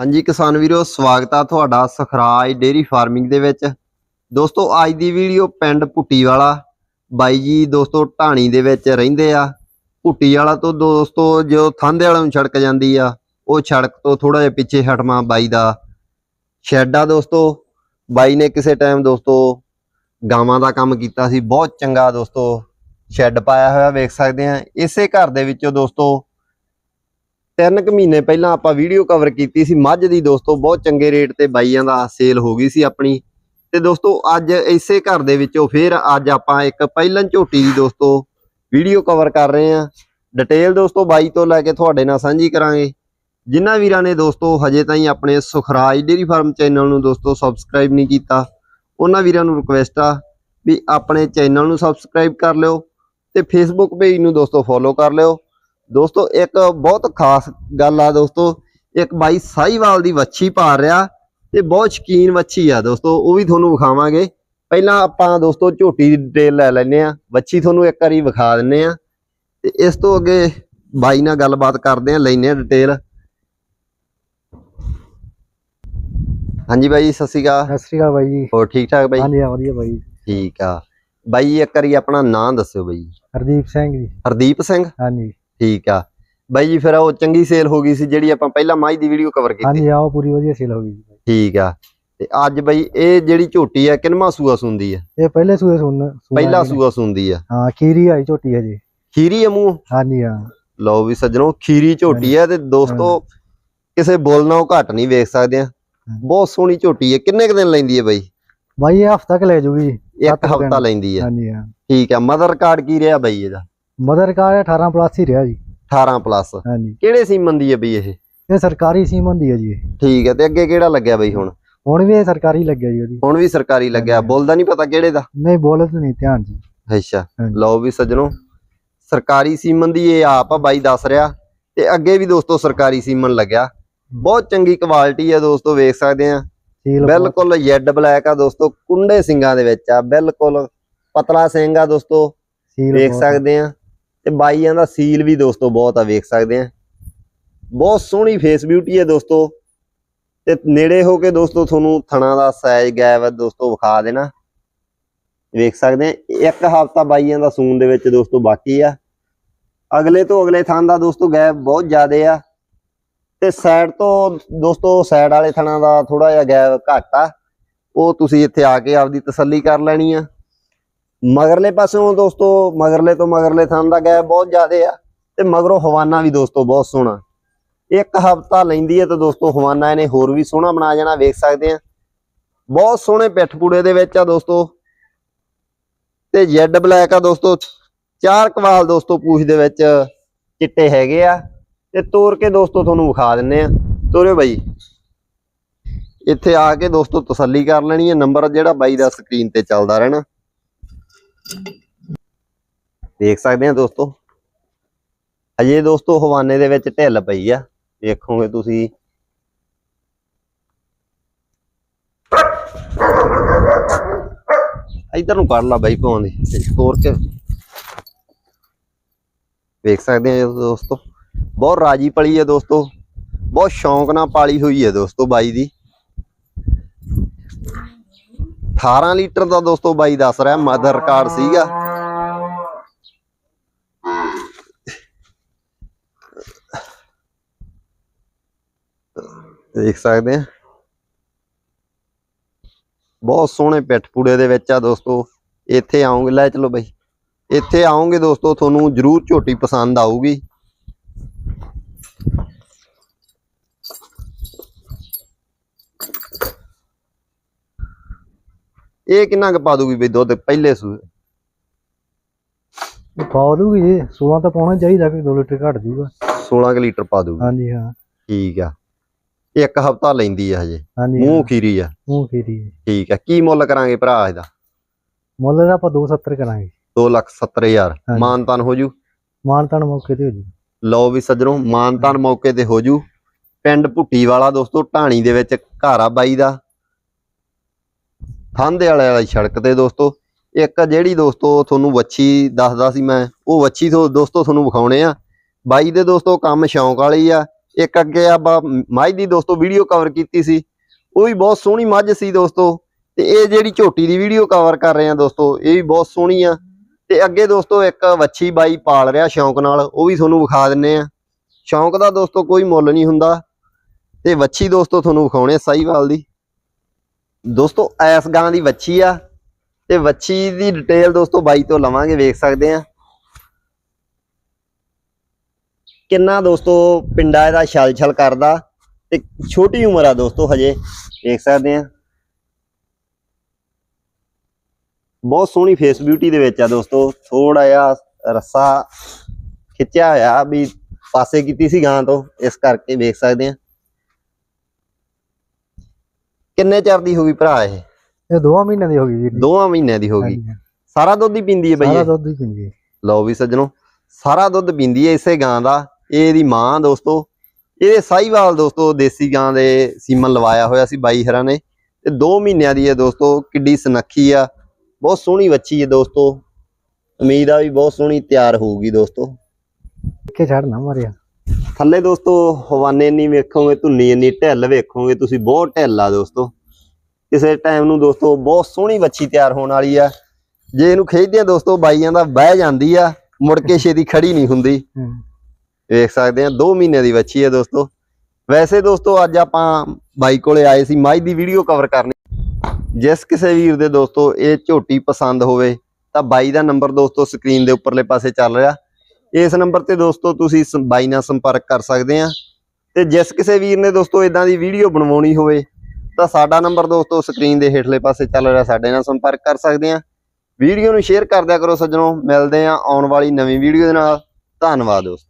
ਹਾਂਜੀ ਕਿਸਾਨ ਵੀਰੋ, ਸਵਾਗਤ ਆ ਤੁਹਾਡਾ ਸਖਰਾਜ ਡੇਰੀ ਫਾਰਮਿੰਗ ਦੇ ਵਿੱਚ। ਦੋਸਤੋ, ਅੱਜ ਦੀ ਵੀਡੀਓ ਪਿੰਡ ਭੁੱਟੀ ਵਾਲਾ ਬਾਈ ਜੀ, ਦੋਸਤੋ, ਢਾਣੀ ਦੇ ਵਿੱਚ ਰਹਿੰਦੇ ਆ। ਭੁੱਟੀ ਵਾਲਾ ਤੋਂ ਦੋਸਤੋ, ਜੋ ਥਾਂਦੇ ਵਾਲਾ ਨੂੰ ਛੜਕ ਜਾਂਦੀ ਆ, ਉਹ ਸੜਕ ਤੋਂ ਥੋੜਾ ਜਿਹਾ ਪਿੱਛੇ ਹਟਵਾ ਬਾਈ ਦਾ ਸ਼ੈੱਡ ਆ ਦੋਸਤੋ। ਬਾਈ ਨੇ ਕਿਸੇ ਟਾਈਮ ਦੋਸਤੋ ਗਾਵਾਂ ਦਾ ਕੰਮ ਕੀਤਾ ਸੀ। ਬਹੁਤ ਚੰਗਾ ਦੋਸਤੋ ਸ਼ੈੱਡ ਪਾਇਆ ਹੋਇਆ, ਵੇਖ ਸਕਦੇ ਆ। ਇਸੇ ਘਰ ਦੇ ਵਿੱਚੋਂ ਦੋਸਤੋ ਤਿੰਨ ਕੁ ਮਹੀਨੇ ਪਹਿਲਾਂ ਆਪਾਂ ਵੀਡੀਓ ਕਵਰ ਕੀਤੀ ਸੀ। ਮੱਝ ਦੀ ਦੋਸਤੋ, ਬਹੁਤ ਚੰਗੇ ਰੇਟ ਤੇ ਬਾਈਆਂ ਦਾ ਸੇਲ ਹੋ ਗਈ ਸੀ ਆਪਣੀ। ਤੇ ਦੋਸਤੋ, ਅੱਜ ਇਸੇ ਘਰ ਦੇ ਵਿੱਚੋਂ ਫਿਰ ਅੱਜ ਆਪਾਂ ਇੱਕ ਪਹਿਲਨ ਝੋਟੀ ਦੀ ਦੋਸਤੋ ਵੀਡੀਓ ਕਵਰ ਕਰ ਰਹੇ ਆ ਡਿਟੇਲ ਦੋਸਤੋ ਬਾਈ ਤੋਂ ਲੈ ਕੇ ਤੁਹਾਡੇ ਨਾਲ ਸਾਂਝੀ ਕਰਾਂਗੇ। ਜਿਨ੍ਹਾਂ ਵੀਰਾਂ ਨੇ ਦੋਸਤੋ ਹਜੇ ਤਾਈਂ ਆਪਣੇ ਸੁਖਰਾਜ ਡੇਰੀ ਫਾਰਮ ਚੈਨਲ ਨੂੰ ਦੋਸਤੋ ਸਬਸਕ੍ਰਾਈਬ ਨਹੀਂ ਕੀਤਾ, ਉਹਨਾਂ ਵੀਰਾਂ ਨੂੰ ਰਿਕੁਐਸਟ ਆ ਵੀ ਆਪਣੇ ਚੈਨਲ ਨੂੰ ਸਬਸਕ੍ਰਾਈਬ ਕਰ ਲਿਓ ਤੇ ਫੇਸਬੁੱਕ ਪੇਜ ਨੂੰ ਦੋਸਤੋ ਫੋਲੋ ਕਰ ਲਿਓ। ਦੋਸਤੋ ਇੱਕ ਬਹੁਤ ਖਾਸ ਗੱਲ ਆ ਦੋਸਤੋ ਇੱਕ ਬਾਈ ਸਾਈਵਾਲ ਦੀ ਵੱਛੀ ਪਾਰ ਰਿਹਾ ਤੇ ਬਹੁਤ ਸ਼ਕੀਨ ਵੱਛੀ ਆ ਦੋਸਤੋ ਉਹ ਵੀ ਤੁਹਾਨੂੰ ਵਿਖਾਵਾਂਗੇ। ਪਹਿਲਾਂ ਆਪਾਂ ਦੋਸਤੋ ਝੋਟੀ ਦੀ ਡਿਟੇਲ ਲੈ ਲੈਨੇ ਆ ਵੱਛੀ ਤੁਹਾਨੂੰ ਇੱਕ ਵਾਰੀ ਵਿਖਾ ਦਿੰਨੇ ਆ ਤੇ ਇਸ ਤੋਂ ਅੱਗੇ ਬਾਈ ਨਾਲ ਗੱਲਬਾਤ ਕਰਦੇ ਆ ਲੈਨੇ ਆ ਡਿਟੇਲ ਹਾਂਜੀ ਬਾਈ ਸਤਿ ਸ਼੍ਰੀ ਅਕਾਲ। ਸਤਿ ਸ਼੍ਰੀ ਅਕਾਲ ਬਾਈ ਜੀ। ਹੋਰ ਠੀਕ ਠਾਕ ਬਾਈ? ਹਾਂਜੀ ਵਧੀਆ ਬਾਈ। ਠੀਕ ਆ। ਬਾਈ ਇੱਕ ਵਾਰੀ ਆਪਣਾ ਨਾਂ ਦੱਸਿਓ ਬਾਈ। ਹਰਦੀਪ ਸਿੰਘ ਜੀ। ਹਰਦੀਪ ਸਿੰਘ? ਹਾਂਜੀ। ਠੀਕ ਆ। ਬਾਈ ਜੀ ਫਿਰ ਉਹ ਚੰਗੀ ਸੇਲ ਹੋ ਗਈ ਸੀ ਜਿਹੜੀ ਆਪਾਂ ਪਹਿਲਾਂ ਮਾਈ ਦੀ ਵੀਡੀਓ ਕਵਰ ਕੀਤੀ। ਹਾਂਜੀ ਆਓ ਪੂਰੀ ਵਧੀਆ ਸੇਲ ਹੋ ਗਈ ਜੀ। ਠੀਕ ਆ। ਤੇ ਅੱਜ ਬਾਈ ਇਹ ਜਿਹੜੀ ਝੋਟੀ ਆ ਕਿੰਨਵਾਂ ਸੂਆ ਸੁੰਦੀ ਆ? ਇਹ ਪਹਿਲੇ ਸੂਏ ਸੁਣ ਪਹਿਲਾ ਸੂਆ ਸੁੰਦੀ ਆ। ਹਾਂ ਖੀਰੀ ਆਈ ਝੋਟੀ ਹੈ ਜੀ। ਖੀਰੀ ਆ ਮੂੰਹ? ਹਾਂਜੀ ਹਾਂ। ਲਓ ਵੀ ਸੱਜਣੋ ਖੀਰੀ ਝੋਟੀ ਆ ਤੇ ਦੋਸਤੋ ਕਿਸੇ ਬੋਲ ਨਾਲੋਂ ਘੱਟ ਨਹੀਂ ਵੇਖ ਸਕਦੇ ਆ। ਬਹੁਤ ਸੋਹਣੀ ਝੋਟੀ ਆ। ਕਿੰਨੇ ਕੁ ਦਿਨ ਲੈਂਦੀ ਆ ਬਾਈ? ਬਾਈ ਇਹ ਹਫਤਾ ਕ ਲੈ ਜੂਗੀ ਜੀ। ਇੱਕ ਹਫਤਾ। ਲੈਂਦੀ ਆ। ਹਾਂਜੀ ਹਾਂ। ਠੀਕ ਆ। ਮਦਰ ਕਾਰਡ ਕੀ ਰਿਹਾ ਬਾਈ ਇਹਦਾ? ਮਦਰ ਕਾਰ 18 ਪਲੱਸ ਹੀ ਰਿਹਾ ਜੀ। 18 ਪਲੱਸ ਹਾਂਜੀ। ਕਿਹੜੇ ਸੀਮਨ ਦੀ ਆ ਬਈ ਇਹ? ਇਹ ਸਰਕਾਰੀ ਸੀਮ ਹੁੰਦੀ ਹੈ ਜੀ ਇਹ। ਠੀਕ ਆ ਤੇ ਅੱਗੇ ਕਿਹੜਾ ਲੱਗਿਆ ਬਾਈ ਹੁਣ? ਹੁਣ ਵੀ ਇਹ ਸਰਕਾਰੀ ਲੱਗਿਆ ਜੀ ਉਹਦੀ। ਹੁਣ ਵੀ ਸਰਕਾਰੀ ਲੱਗਿਆ। ਬੋਲਦਾ ਨਹੀਂ ਪਤਾ ਕਿਹੜੇ ਦਾ? ਨਹੀਂ ਬੋਲਤ ਨਹੀਂ ਧਿਆਨ ਜੀ। ਅੱਛਾ। ਹਾਂਜੀ। ਲਓ ਵੀ ਸੱਜਣੋ ਸਰਕਾਰੀ ਸੀਮਨ ਦੀ ਇਹ ਆਪ ਆ ਬਾਈ ਦੱਸ ਰਿਹਾ। ਤੇ ਅੱਗੇ ਵੀ ਦੋਸਤੋ ਸਰਕਾਰੀ ਸੀਮਨ ਲੱਗਿਆ। ਬਹੁਤ ਚੰਗੀ ਕੁਆਲਿਟੀ ਆ ਦੋਸਤੋ ਵੇਖ ਸਕਦੇ ਆ। ਸੀਲ ਬਿਲਕੁਲ ਜੈਡ ਬਲੈਕ ਆ ਦੋਸਤੋ ਕੁੰਡੇ ਸਿੰਘਾਂ ਦੇ ਵਿੱਚ ਆ। ਬਿਲਕੁਲ ਪਤਲਾ ਸਿੰਘ ਆ ਦੋਸਤੋ। ਸੀਲ ਵੇਖ ਬਹੁਤ- ਸਕਦੇ ਆ। ਤੇ ਬਾਈਆਂ ਦਾ ਸੀਲ ਵੀ ਦੋਸਤੋ ਬਹੁਤ ਆ, ਵੇਖ ਸਕਦੇ ਆ। ਬਹੁਤ ਸੋਹਣੀ ਫੇਸ ਬਿਊਟੀ ਹੈ ਦੋਸਤੋ। ਤੇ ਨੇੜੇ ਹੋ ਕੇ ਦੋਸਤੋ ਤੁਹਾਨੂੰ ਥਣਾ ਦਾ ਸਾਈਜ਼ ਗੈਪ ਦੋਸਤੋ ਵਿਖਾ ਦੇਣਾ। ਵੇਖ ਸਕਦੇ ਆ, ਇੱਕ ਹਫਤਾ ਬਾਈਆਂ ਦਾ ਸੂਨ ਦੇ ਵਿੱਚ ਦੋਸਤੋ ਬਾਕੀ ਆ। ਅਗਲੇ ਤੋਂ ਅਗਲੇ ਥਾਂ ਦਾ ਦੋਸਤੋ ਗੈਪ ਬਹੁਤ ਜ਼ਿਆਦੇ ਆ। ਤੇ ਸਾਈਡ ਤੋਂ ਦੋਸਤੋ ਸਾਈਡ ਵਾਲੇ ਥਣਾ ਦਾ ਥੋੜਾ ਜਿਹਾ ਗੈਪ ਘੱਟ ਆ। ਉਹ ਤੁਸੀਂ ਇੱਥੇ ਆ ਕੇ ਆਪਦੀ ਤਸੱਲੀ ਕਰ ਲੈਣੀ ਆ। ਮਗਰਲੇ ਪਾਸਿਓਂ ਦੋਸਤੋ, ਮਗਰਲੇ ਤੋਂ ਮਗਰਲੇ ਥਾਂ ਦਾ ਗੈਪ ਬਹੁਤ ਜ਼ਿਆਦਾ ਆ ਤੇ ਮਗਰੋਂ ਹਵਾਨਾ ਵੀ ਦੋਸਤੋ ਬਹੁਤ ਸੋਹਣਾ। ਇੱਕ ਹਫਤਾ ਲੈਂਦੀ ਹੈ ਤੇ ਦੋਸਤੋ ਹਵਾਨਾ ਇਹਨੇ ਹੋਰ ਵੀ ਸੋਹਣਾ ਬਣਾ ਜਾਣਾ, ਵੇਖ ਸਕਦੇ ਆ। ਬਹੁਤ ਸੋਹਣੇ ਪਿੱਠ ਪੂੜੇ ਦੇ ਵਿੱਚ ਆ ਦੋਸਤੋ। ਤੇ ਜੈਡ ਬਲੈਕ ਆ ਦੋਸਤੋ। ਚਾਰ ਕਵਾਲ ਦੋਸਤੋ ਪੂਛ ਦੇ ਵਿੱਚ ਚਿੱਟੇ ਹੈਗੇ ਆ। ਤੇ ਤੋੜ ਕੇ ਦੋਸਤੋ ਤੁਹਾਨੂੰ ਵਿਖਾ ਦਿੰਨੇ ਆ। ਤੋਰਿਓ ਬਾਈ। ਇੱਥੇ ਆ ਕੇ ਦੋਸਤੋ ਤਸੱਲੀ ਕਰ ਲੈਣੀ ਹੈ। ਨੰਬਰ ਜਿਹੜਾ ਬਾਈ ਦਾ ਸਕਰੀਨ ਤੇ ਚੱਲਦਾ ਰਹਿਣਾ। ਦੇਖ ਸਕਦੇ ਆ ਦੋਸਤੋ। ਅਜੇ ਦੋਸਤੋ ਹਵਾਨੇ ਦੇ ਵਿੱਚ ਢਿੱਲ ਪਈ ਆ। ਵੇਖੋਗੇ ਤੁਸੀਂ। ਇਧਰ ਨੂੰ ਕਰ ਲਾ ਬਾਈ ਪਾਉਣ ਦੀ ਹੋਰ ਕੇ। ਵੇਖ ਸਕਦੇ ਆ ਦੋਸਤੋ। ਬਹੁਤ ਰਾਜੀ ਪਲੀ ਹੈ ਦੋਸਤੋ। ਬਹੁਤ ਸ਼ੌਂਕ ਨਾਲ ਪਾਲੀ ਹੋਈ ਹੈ ਦੋਸਤੋ ਬਾਈ ਦੀ। 18 ਲੀਟਰ ਦਾ ਦੋਸਤੋ ਬਾਈ ਦੱਸ ਰਿਹਾ, ਮਦਰ ਕਾਰਡ ਸੀਗਾ। ਦੇਖ ਸਕਦੇ ਆ। ਬਹੁਤ ਸੋਹਣੇ ਪਿੱਠ ਪੂੜੇ ਦੇ ਵਿੱਚ ਆ ਦੋਸਤੋ। ਇੱਥੇ ਆਉਂਗੇ, ਲੈ ਚਲੋ ਬਾਈ। ਇੱਥੇ ਆਉਂਗੇ ਦੋਸਤੋ, ਤੁਹਾਨੂੰ ਜਰੂਰ ਝੋਟੀ ਪਸੰਦ ਆਊਗੀ। ਇਹ ਕਿੰਨਾ ਕੁ ਪਾ ਦੂਗੀ ਬਈ ਦੁੱਧ ਪਹਿਲੇ ਸੂਏ ਪਾ ਦੂਗੀ ਜੀ 16 ਤਾਂ ਪਾਉਣਾ ਚਾਹੀਦਾ ਕਿ 2 ਲੀਟਰ ਘੱਟ ਜੂਗਾ। 16 ਕੁ ਲੀਟਰ ਪਾ ਦੂਗੀ। ਹਾਂਜੀ ਹਾਂ। ਠੀਕ ਆ। ਇੱਕ ਹਫਤਾ ਲੈਂਦੀ ਆ ਹਜੇ। ਮੂੰਹ ਖੀਰੀ ਆ। ਮੂੰਹ ਖੀਰੀ। ਠੀਕ ਆ। ਕੀ ਮੁੱਲ ਕਰਾਂਗੇ ਭਰਾ ਇਹਦਾ? ਮੁੱਲ ਦਾ ਆਪਾਂ 270 ਕਰਾਂਗੇ। 270000 ਹਾਂਜੀ। ਮਾਨਤਾਨ ਹੋ ਜੂ? ਮਾਨਤਾਨ ਮੌਕੇ ਤੇ ਹੋ ਜੂ। ਲਓ ਵੀ ਸੱਜਣੋ ਮਾਨਤਾਨ ਮੌਕੇ ਤੇ ਹੋ ਜੂ। ਪਿੰਡ ਭੁੱਟੀ ਵਾਲਾ ਦੋਸਤੋ ਢਾਣੀ ਦੇ ਵਿੱਚ ਘਰ ਆ ਬਾਈ ਦਾ। ਥਾਂਦੇ ਵਾਲੇ ਵਾਲੀ ਸੜਕ ਤੇ ਦੋਸਤੋ। ਇੱਕ ਜਿਹੜੀ ਦੋਸਤੋ ਤੁਹਾਨੂੰ ਵੱਛੀ ਦੱਸਦਾ ਸੀ ਮੈਂ। ਉਹ ਵੱਛੀ ਦੋਸਤੋ ਤੁਹਾਨੂੰ ਵਿਖਾਉਣੇ ਆ। ਬਾਈ ਦੇ ਦੋਸਤੋ ਕੰਮ ਸ਼ੌਂਕ ਵਾਲੀ ਆ। ਇੱਕ ਅੱਗੇ ਆਪਾਂ ਮਾਈ ਦੀ ਦੋਸਤੋ ਵੀਡੀਓ ਕਵਰ ਕੀਤੀ ਸੀ। ਉਹ ਵੀ ਬਹੁਤ ਸੋਹਣੀ ਮੱਝ ਸੀ ਦੋਸਤੋ। ਤੇ ਇਹ ਜਿਹੜੀ ਝੋਟੀ ਦੀ ਵੀਡੀਓ ਕਵਰ ਕਰ ਰਹੇ ਆ ਦੋਸਤੋ, ਇਹ ਵੀ ਬਹੁਤ ਸੋਹਣੀ ਆ। ਤੇ ਅੱਗੇ ਦੋਸਤੋ ਇੱਕ ਵੱਛੀ ਬਾਈ ਪਾਲ ਰਿਹਾ ਸ਼ੌਂਕ ਨਾਲ। ਉਹ ਵੀ ਤੁਹਾਨੂੰ ਵਿਖਾ ਦਿੰਨੇ ਆ। ਸ਼ੌਂਕ ਦਾ ਦੋਸਤੋ ਕੋਈ ਮੁੱਲ ਨਹੀਂ ਹੁੰਦਾ। ਤੇ ਵੱਛੀ ਦੋਸਤੋ ਤੁਹਾਨੂੰ ਵਿਖਾਉਣੇ ਆ ਸਾਹੀਵਾਲ ਦੀ। ਦੋਸਤੋ ਐਸ ਗਾਂ ਦੀ ਵੱਛੀ ਆ ਤੇ ਵੱਛੀ ਦੀ ਡਿਟੇਲ ਦੋਸਤੋ ਬਾਈ ਤੋਂ ਲਵਾਂਗੇ, ਵੇਖ ਸਕਦੇ ਆ। ਕਿੰਨਾ ਦੋਸਤੋ ਪਿੰਡਾ ਇਹਦਾ ਛਲ ਛਲ ਕਰਦਾ ਤੇ ਛੋਟੀ ਉਮਰ ਆ ਦੋਸਤੋ ਹਜੇ ਦੇਖ ਸਕਦੇ ਆ। ਬਹੁਤ ਸੋਹਣੀ ਫੇਸ ਬਿਊਟੀ ਦੇ ਵਿੱਚ ਆ ਦੋਸਤੋ ਥੋੜਾ ਜਿਹਾ ਰੱਸਾ ਖਿੱਚਿਆ ਹੋਇਆ ਵੀ ਪਾਸੇ ਕੀਤੀ ਸੀ ਗਾਂ ਤੋਂ, ਇਸ ਕਰਕੇ ਵੇਖ ਸਕਦੇ ਆ। ਕਿੰਨੇ ਚਿਰ ਦੀ ਹੋ ਗਈ ਭਰਾ ਇਹ? ਇਹ ਦੋਵਾਂ ਮਹੀਨਿਆਂ ਦੀ ਹੋ ਗਈ ਜੀ। ਦੋਵਾਂ ਮਹੀਨਿਆਂ ਦੀ ਹੋ ਗਈ। ਹਾਂਜੀ। ਸਾਰਾ ਦੁੱਧ ਹੀ ਪੀਂਦੀ ਹੈ ਬਈ ਸਾਰਾ ਇਹ ਦੁੱਧ ਹੀ ਪੀਂਦੀ ਹੈ। ਲਓ ਵੀ ਸੱਜਣੋ ਸਾਰਾ ਦੁੱਧ ਪੀਂਦੀ ਹੈ ਇਸੇ ਗਾਂ ਦਾ। ਇਹ ਇਹਦੀ ਮਾਂ ਦੋਸਤੋ। ਇਹਦੇ ਸਾਹੀਵਾਲ ਦੋਸਤੋ ਦੇਸੀ ਗਾਂ ਦੇ ਸੀਮਨ ਲਵਾਇਆ ਹੋਇਆ ਸੀ ਬਾਈ ਹਰਾਂ ਨੇ। ਤੇ 2 ਮਹੀਨਿਆਂ ਦੀ ਹੈ ਦੋਸਤੋ ਕਿੱਡੀ ਸੁਨੱਖੀ ਆ। ਬਹੁਤ ਸੋਹਣੀ ਬੱਚੀ ਹੈ ਦੋਸਤੋ। ਉਮੀਦ ਆ ਵੀ ਬਹੁਤ ਸੋਹਣੀ ਤਿਆਰ ਹੋਊਗੀ ਦੋਸਤੋ। ਕਿ ਛੱਡ ਨਾ ਮਾਰਿਆ। ਥੱਲੇ ਦੋਸਤੋ ਹਵਾਨੇ ਨਹੀਂ ਵੇਖੋਗੇ ਧੁੰਨੀ ਇੰਨੀ ਢਿੱਲ ਵੇਖੋਗੇ ਤੁਸੀਂ ਬਹੁਤ ਢਿੱਲ ਆ ਦੋਸਤੋ। ਕਿਸੇ ਟਾਈਮ ਨੂੰ ਦੋਸਤੋ ਬਹੁਤ ਸੋਹਣੀ ਬੱਚੀ ਤਿਆਰ ਹੋਣ ਵਾਲੀ ਆ। ਜੇ ਇਹਨੂੰ ਖਿੱਚਦੇ ਆ ਦੋਸਤੋ ਬਾਈਆਂ ਦਾ ਬਹਿ ਜਾਂਦੀ ਆ ਮੁੜ ਕੇ ਛੇਤੀ ਖੜੀ ਨਹੀਂ ਹੁੰਦੀ। ਵੇਖ ਸਕਦੇ ਆ 2 ਮਹੀਨਿਆਂ ਦੀ ਬੱਚੀ ਹੈ ਦੋਸਤੋ। ਵੈਸੇ ਦੋਸਤੋ ਅੱਜ ਆਪਾਂ ਬਾਈ ਕੋਲੇ ਆਏ ਸੀ ਮਾਈ ਦੀ ਵੀਡੀਓ ਕਵਰ ਕਰਨੀ। ਜਿਸ ਕਿਸੇ ਵੀਰ ਦੇ ਦੋਸਤੋ ਇਹ ਝੋਟੀ ਪਸੰਦ ਹੋਵੇ ਤਾਂ ਬਾਈ ਦਾ ਨੰਬਰ ਦੋਸਤੋ ਸਕਰੀਨ ਦੇ ਉੱਪਰਲੇ ਪਾਸੇ ਚੱਲ ਰਿਹਾ। ਇਸ ਨੰਬਰ ਤੇ ਦੋਸਤੋ ਤੁਸੀਂ ਬਾਈ ਨਾਲ ਸੰਪਰਕ ਕਰ ਸਕਦੇ ਆ। ਤੇ ਜਿਸ ਕਿਸੇ ਵੀਰ ਨੇ ਦੋਸਤੋ ਇਦਾਂ ਦੀ ਵੀਡੀਓ ਬਣਵਾਉਣੀ ਹੋਵੇ, ਤਾਂ ਸਾਡਾ ਨੰਬਰ ਦੋਸਤੋ ਸਕਰੀਨ ਦੇ ਹੇਠਲੇ ਪਾਸੇ ਚੱਲ ਰਿਹਾ ਸਾਡੇ ਨਾਲ ਸੰਪਰਕ ਕਰ ਸਕਦੇ ਆ। ਵੀਡੀਓ ਨੂੰ ਸ਼ੇਅਰ ਕਰ ਦਿਆ ਕਰੋ ਸੱਜਣੋ। ਮਿਲਦੇ ਆ ਆਉਣ ਵਾਲੀ ਨਵੀਂ ਵੀਡੀਓ ਦੇ ਨਾਲ। ਧੰਨਵਾਦ ਦੋਸਤੋ।